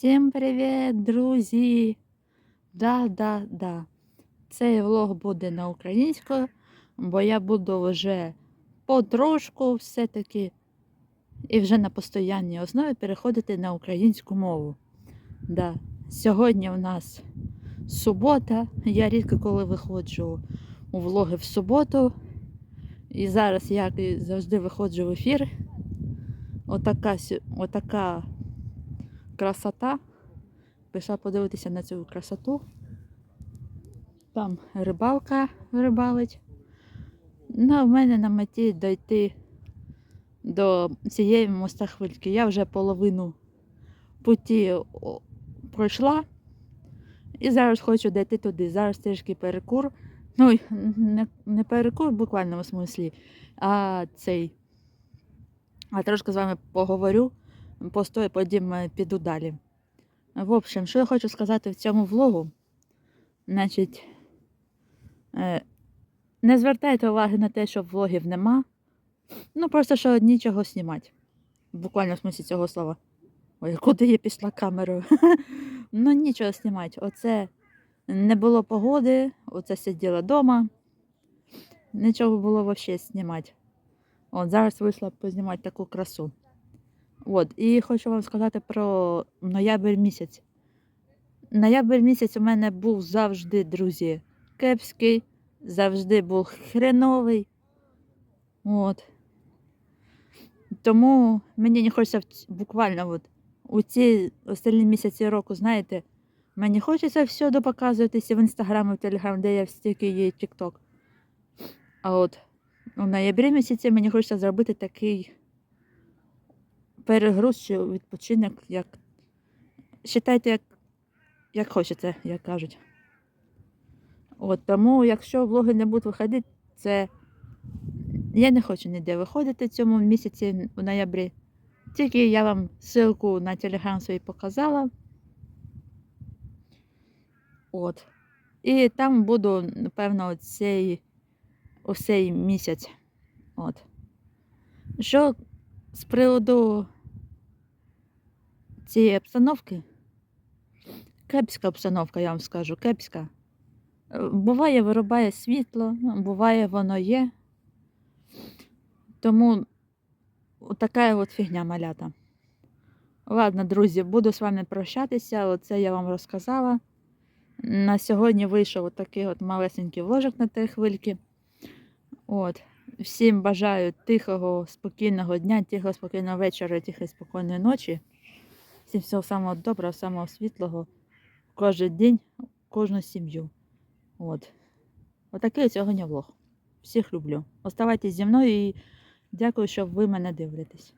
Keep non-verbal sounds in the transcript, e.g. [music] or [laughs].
Всім привіт, друзі! Да, да, да. Цей влог буде на українською, бо я буду вже потрошку все-таки і вже на постоянній основі переходити на українську мову. Да. Сьогодні у нас субота. Я рідко коли виходжу у влоги в суботу. І зараз, і завжди, виходжу в ефір. Отака, отака красота. Пішла подивитися на цю красоту. Там рибалка рибалить. Ну, в мене на меті дойти до цієї моста хвильки. Я вже половину путі пройшла. І зараз хочу дійти туди. Зараз трішки перекур. Ну, не, не перекур в буквальному смислі, а цей. А трошки з вами поговорю, постою, потім е, піду далі. В общем, що я хочу сказати в цьому влогу. Значить, е, не звертайте уваги на те, що влогів нема. Ну, просто що нічого знімати. Буквально В смислі цього слова. Ой, куди я пішла камерою? [laughs] ну, нічого знімати. Оце не було погоди, оце сиділа вдома. Нічого було взагалі знімати. От зараз вийшла познімати таку красу. От, і хочу вам сказати про ноябрь місяць. Ноябрь місяць у мене був завжди, друзі, кепський, завжди був хреновий. От. Тому мені не хочеться буквально от, у ці останні місяці року, знаєте, мені хочеться всюди показуватися в інстаграм, і в телеграм, де я стільки є тікток. А от у ноябрі місяці мені хочеться зробити такий перегруз чи відпочинок, як. Считайте, як, як хочете, як кажуть. От, тому, якщо влоги не будуть виходити, це я не хочу ніде виходити в цьому місяці в ноябрі. Тільки я вам ссылку на телеграм свій показала. От. І там буду, напевно, цей, цей місяць. От. Що з приводу цієї обстановки? Кепська обстановка, я вам скажу, кепська. Буває, вирубає світло, буває, воно є. Тому така от фігня малята. Ладно, друзі, буду з вами прощатися. Оце я вам розказала. На сьогодні вийшов от такий от малесенький вложик на три хвильки. От. Всім бажаю тихого, спокійного дня, тихого, спокійного вечора, тихої, спокійної ночі. Всім всього самого доброго, самого світлого. Кожен день, кожну сім'ю. От. Отакий от сьогодні влог. Всіх люблю. Оставайтесь зі мною і дякую, що ви мене дивитесь.